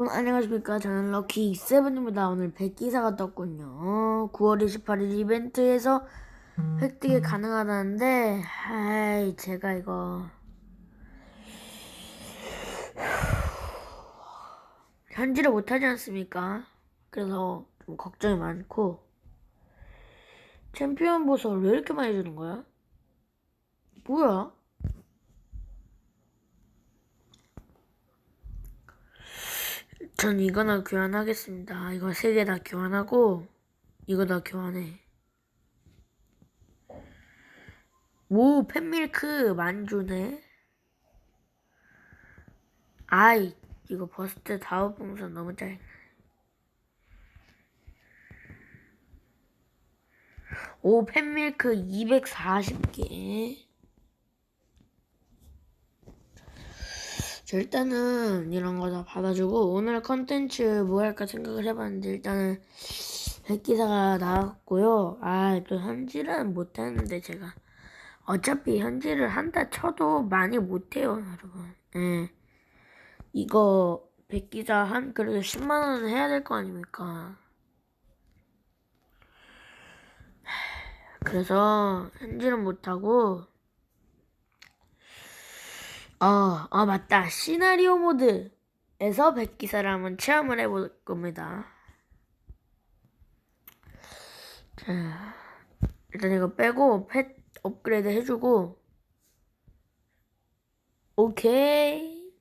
안녕하십니까? 저는 럭키 세븐입니다. 오늘 100기사가 떴군요. 9월 28일 이벤트에서 획득이 가능하다는데 아이 제가 이거. 현질을 못하지 않습니까? 그래서 좀 걱정이 많고. 챔피언 보석을 왜 이렇게 많이 주는 거야? 뭐야 전 이거나 교환하겠습니다. 이거 세 개 다 교환하고 이거 다 교환해. 오 팬밀크 만주네. 아이 이거 버스트 다운 풍선 너무 짜증나. 오 팬밀크 240개. 일단은 이런 거 다 받아주고 오늘 컨텐츠 뭐 할까 생각을 해봤는데 일단은 백기사가 나왔고요. 아 또 현질은 못했는데 제가 어차피 현질을 한다 쳐도 많이 못해요 여러분. 예. 이거 백기사 한 그래도 10만 원은 해야 될 거 아닙니까? 그래서 현질은 못하고 어, 어, 맞다. 시나리오 모드에서 백기사를 한번 체험을 해볼 겁니다. 자, 일단 이거 빼고 펫 업그레이드 해주고, 오케이.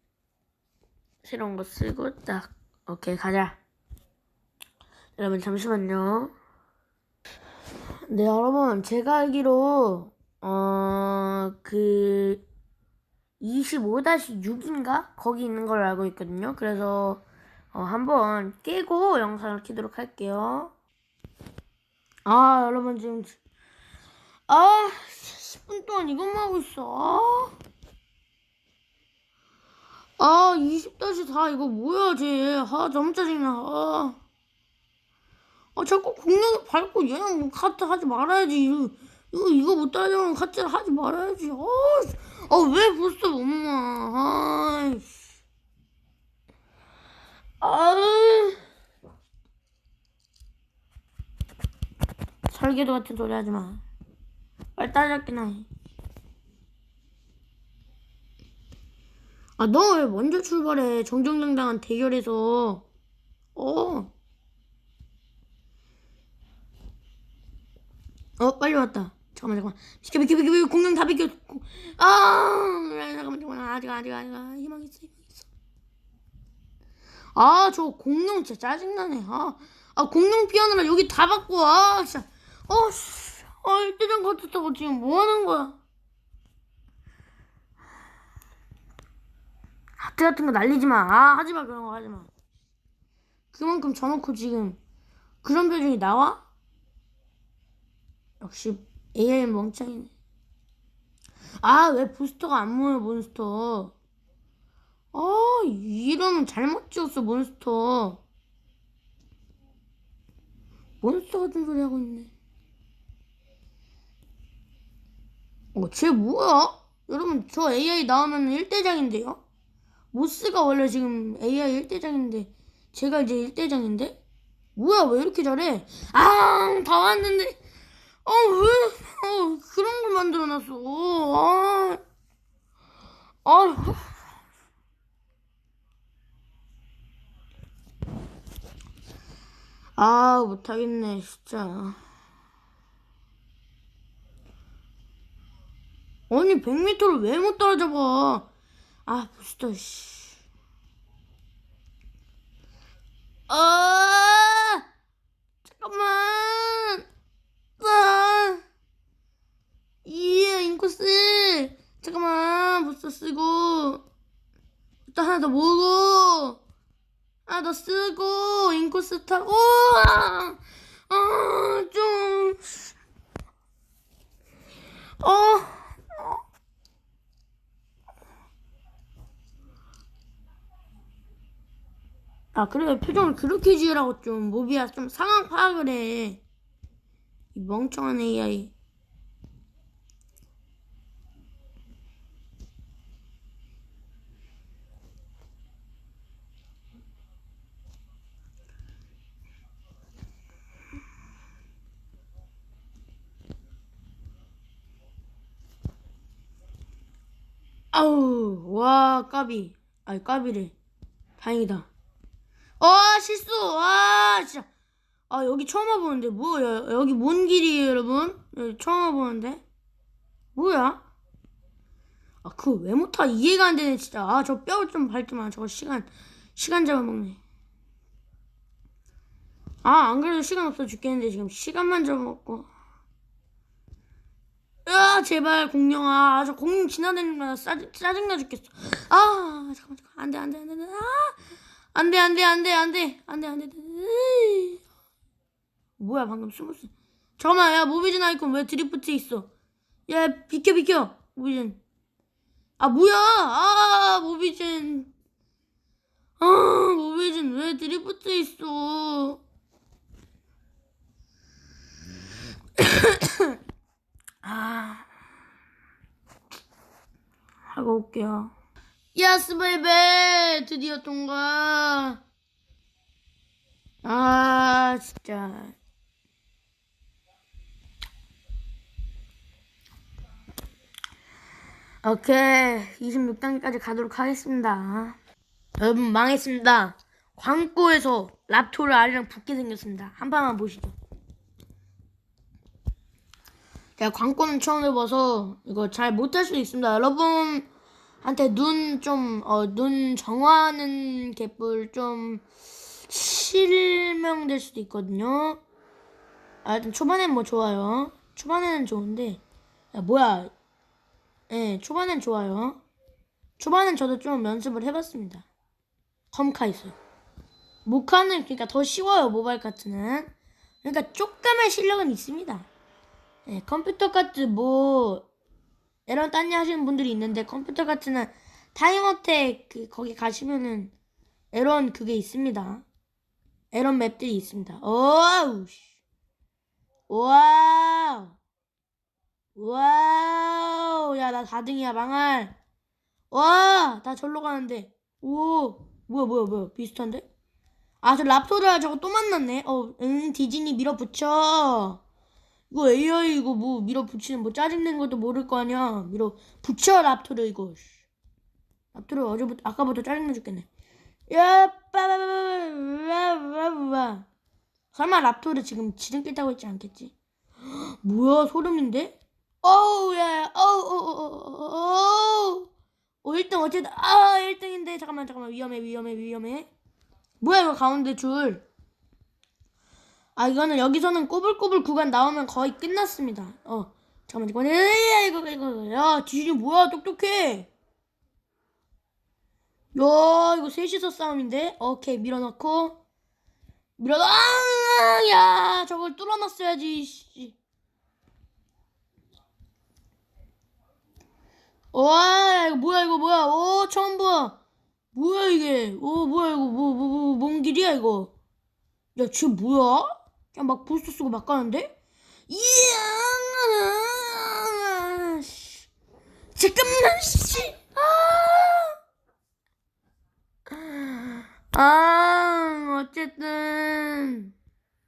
새로운 거 쓰고, 딱, 오케이, 가자. 여러분, 잠시만요. 네, 여러분, 제가 알기로, 어, 그, 25-6인가? 거기 있는 걸로 알고 있거든요. 그래서 어, 한번 깨고 영상을 키도록 할게요. 아, 여러분 지금 아, 10분 동안 이것만 하고 있어. 아, 아 20-4 이거 뭐야, 쟤. 아, 너무 짜증나. 아, 아 자꾸 공룡을 밟고 얘는 뭐 카트 하지 말아야지. 이거, 이거, 이거 못 따라잡으면 카트 하지 말아야지. 아, 아, 왜 벌써 못 먹어? 아유. 설계도 같은 소리 하지 마. 빨리 따라잡기나 해. 아, 너 왜 먼저 출발해? 정정당당한 대결에서. 어. 어, 빨리 왔다. 잠깐만, 잠깐만. 비켜, 비켜, 비켜, 비켜. 공룡 다 비켜. 아, 잠깐만, 잠깐만. 아직, 아직, 아직. 희망 있어, 희망 있어. 아, 저 공룡 진짜 짜증나네. 아, 아, 공룡 피하느라 여기 다 받고, 아, 진짜. 어, 씨. 아, 일대장 같았다고 지금 뭐 하는 거야? 하트 같은 거 날리지 마. 아, 하지 마, 그런 거 하지 마. 그만큼 져놓고 지금 그런 표정이 나와? 역시 AI 멍청이네. 아, 왜 부스터가 안 모여, 몬스터. 아, 이름은 잘못 지었어, 몬스터. 몬스터 같은 소리 하고 있네. 어, 쟤 뭐야? 여러분, 저 AI 나오면 1대장인데요? 모스가 원래 지금 AI 1대장인데, 제가 이제 1대장인데? 뭐야, 왜 이렇게 잘해? 아, 다 왔는데. 아, 왜, 아, 그런 걸 만들어놨어. 아, 아. 아, 못하겠네, 진짜. 아니, 100m를 왜 못 따라잡아? 아, 부스터, 씨. 아, 잠깐만. 아, 예, 인코스. 잠깐만, 부스터 쓰고. 일단 하나 더 모으고. 하나 더 쓰고, 인코스 타고. 아, 아 좀. 어. 아, 그래. 표정을 그렇게 지으라고 좀. 모비야, 좀 상황 파악을 해. 이 멍청한 AI. 아우, 와, 까비. 아이, 까비래. 다행이다. 어, 실수! 와, 진짜. 아, 여기 처음 와보는데, 뭐야. 여기 뭔 길이에요, 여러분? 여기 처음 와보는데? 뭐야? 아, 그거 왜 못하? 이해가 안 되네, 진짜. 아, 저 뼈 좀 밟지 마. 저거 시간, 시간 잡아먹네. 아, 안 그래도 시간 없어 죽겠는데, 지금 시간만 잡아먹고. 야, 제발, 공룡아. 아, 저 공룡 지나다니면 짜증, 짜증나 죽겠어. 아, 잠깐만, 잠깐만. 안 돼, 안 돼, 안 돼, 안 돼. 아, 안 돼, 안 돼, 안 돼, 안 돼. 안 돼, 안 돼. 으이. 뭐야, 방금 숨었어. 잠깐만, 야, 모비진 아이콘 왜 드리프트 있어? 야, 비켜, 비켜. 모비진. 아, 뭐야. 아, 모비진. 아, 모비진 왜 드리프트 있어? 아. 올게요. 야스 베이베 드디어 통과. 아 진짜. 오케이 26단계까지 가도록 하겠습니다. 여러분 망했습니다. 광고에서 랍토를 아리랑 붙게 생겼습니다. 한 번만 보시죠. 제가 광고는 처음 해봐서 이거 잘 못할 수도 있습니다. 여러분 한테 눈 좀, 어, 눈 정화하는 개뿔 좀 실명될 수도 있거든요. 아, 일단 초반엔 뭐 좋아요. 초반에는 좋은데. 야, 뭐야. 예, 네, 초반엔 좋아요. 초반엔 저도 좀 연습을 해봤습니다. 컴카이스. 모카는 그러니까 더 쉬워요, 모바일 카트는. 그러니까 조금의 실력은 있습니다. 네, 컴퓨터 카트 뭐 이런 딴일 하시는 분들이 있는데 컴퓨터 카트는 타임어택 그 거기 가시면은 에런 그게 있습니다. 에런 맵들이 있습니다. 오우 와우. 와우. 야나 4등이야 망할. 와나 절로 가는데. 오 뭐야 뭐야 뭐야. 비슷한데? 아 저 랍소르 저거 또 만났네. 어응 디즈니 밀어붙여 이거 AI 이거 뭐 밀어붙이는 뭐 짜증낸 것도 모를 거 아니야. 밀어붙여 랍토르 이거. 랍토르 어제부터 아까부터 짜증나 죽겠네. 야 빠바바바바바바. 설마 랍토르 지금 지름길 타고 있지 않겠지? 뭐야 소름인데? 어우 야 어우 어우 어 1등 어쨌든 아 1등인데 잠깐만 잠깐만 위험해 위험해 위험해 뭐야 이거 가운데 줄 아 이거는 여기서는 꼬불꼬불 구간 나오면 거의 끝났습니다. 어 잠깐만 잠깐만 야 이거 이거 야 뒤지 뭐야? 똑똑해. 야 이거 셋이서 싸움인데? 오케이 밀어넣고. 밀어넣 아야 저걸 뚫어놨어야지 씨. 와 이거 뭐야 이거 뭐야? 오 처음 봐. 뭐야 이게? 오 뭐야 이거? 뭐뭐뭐뭔 길이야 이거? 야 지금 뭐야 그냥 막 부스트 쓰고 막 가는데? 이야, 씨. 잠깐만, 씨. 아, 아 어쨌든.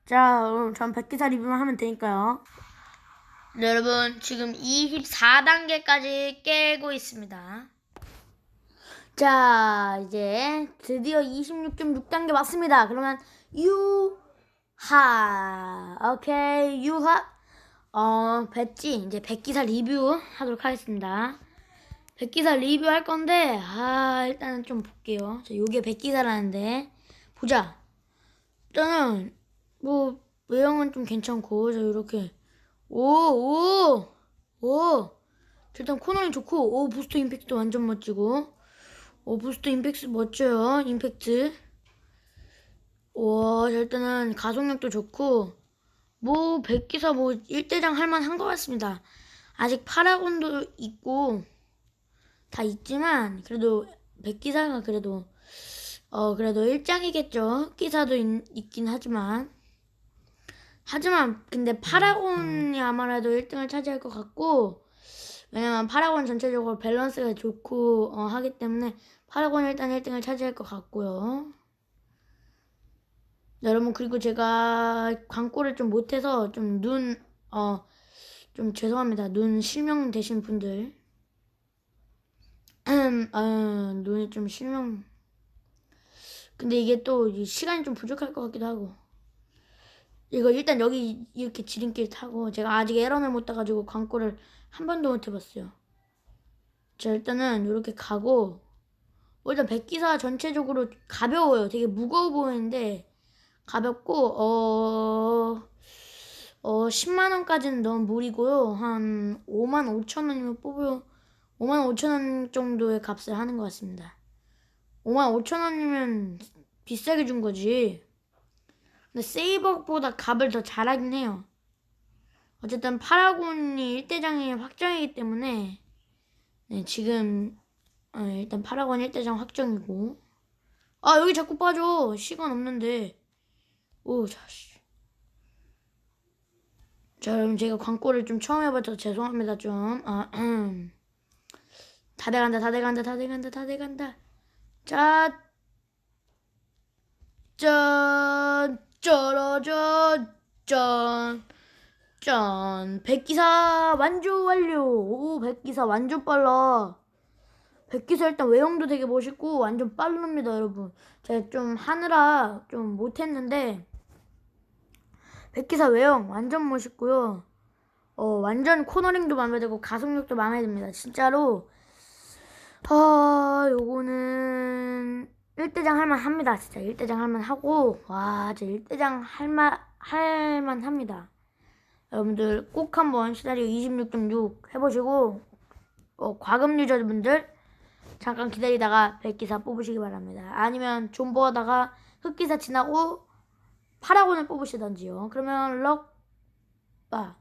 자, 그럼 전 백기사 리뷰만 하면 되니까요. 네, 여러분, 지금 24단계까지 깨고 있습니다. 자, 이제 드디어 26.6단계 왔습니다. 그러면, 유, 하 오케이 유하. 어 배지 이제 백기사 리뷰 하도록 하겠습니다. 백기사 리뷰 할 건데 아 일단은 좀 볼게요. 자 요게 백기사라는데. 보자. 일단은 뭐 외형은 좀 괜찮고 자 이렇게. 오 오 오. 일단 코너는 좋고 오 부스터 임팩트 완전 멋지고. 오 부스터 임팩트 멋져요 임팩트 와, 일단은 가속력도 좋고, 뭐, 백기사 뭐, 1대장 할만한 것 같습니다. 아직 파라곤도 있고, 다 있지만, 그래도, 백기사가 그래도, 어, 그래도 1장이겠죠. 기사도 있, 긴 하지만. 하지만, 근데 파라곤이 아마라도 1등을 차지할 것 같고, 왜냐면 파라곤 전체적으로 밸런스가 좋고, 어, 하기 때문에, 파라곤 일단 1등을 차지할 것 같고요. 네, 여러분 그리고 제가 광고를 좀 못해서 좀 눈 어 좀 죄송합니다 눈 실명 되신 분들 아, 눈이 좀 실명. 근데 이게 또이 시간이 좀 부족할 것 같기도 하고. 이거 일단 여기 이렇게 지름길 타고 제가 아직 에런을 못 따가지고 광고를 한 번도 못 해봤어요. 자 일단은 이렇게 가고 어, 일단 백기사 전체적으로 가벼워요. 되게 무거워 보이는데 가볍고 어. 어 10만 원까지는 너무 무리고요. 한 5만 5천 원이면 뽑으요. 5만 5천 원 정도의 값을 하는 것 같습니다. 5만 5천 원이면 비싸게 준 거지. 근데 세이버보다 값을 더 잘하긴 해요. 어쨌든 파라곤이 1대장이 확정이기 때문에 네, 지금 어, 일단 파라곤 1대장 확정이고 아 여기 자꾸 빠져 시간 없는데 오 자씨 자 여러분 제가 광고를 좀 처음 해봐서 죄송합니다 좀 아, 음. 다 돼간다 다 돼간다 다 돼간다 다 돼간다 자 짠, 짜라잔, 짠, 짠. 백기사 완주 완료. 오, 백기사 완전 빨라. 백기사 일단 외형도 되게 멋있고 완전 빠릅니다, 여러분. 제가 좀 하느라 좀 못했는데 백기사 외형 완전 멋있고요. 어, 완전 코너링도 마음에 들고 가속력도 마음에 듭니다. 진짜로. 아, 요거는 1대장 할만 합니다. 진짜 1대장 할만 하고 와, 진짜 1대장 할만 할만 합니다. 여러분들 꼭 한번 시나리오 26.6 해보시고 어, 과금 유저분들 잠깐 기다리다가 백기사 뽑으시기 바랍니다. 아니면 존버하다가 흑기사 지나고 파라곤을 뽑으시던지요. 그러면 럭 바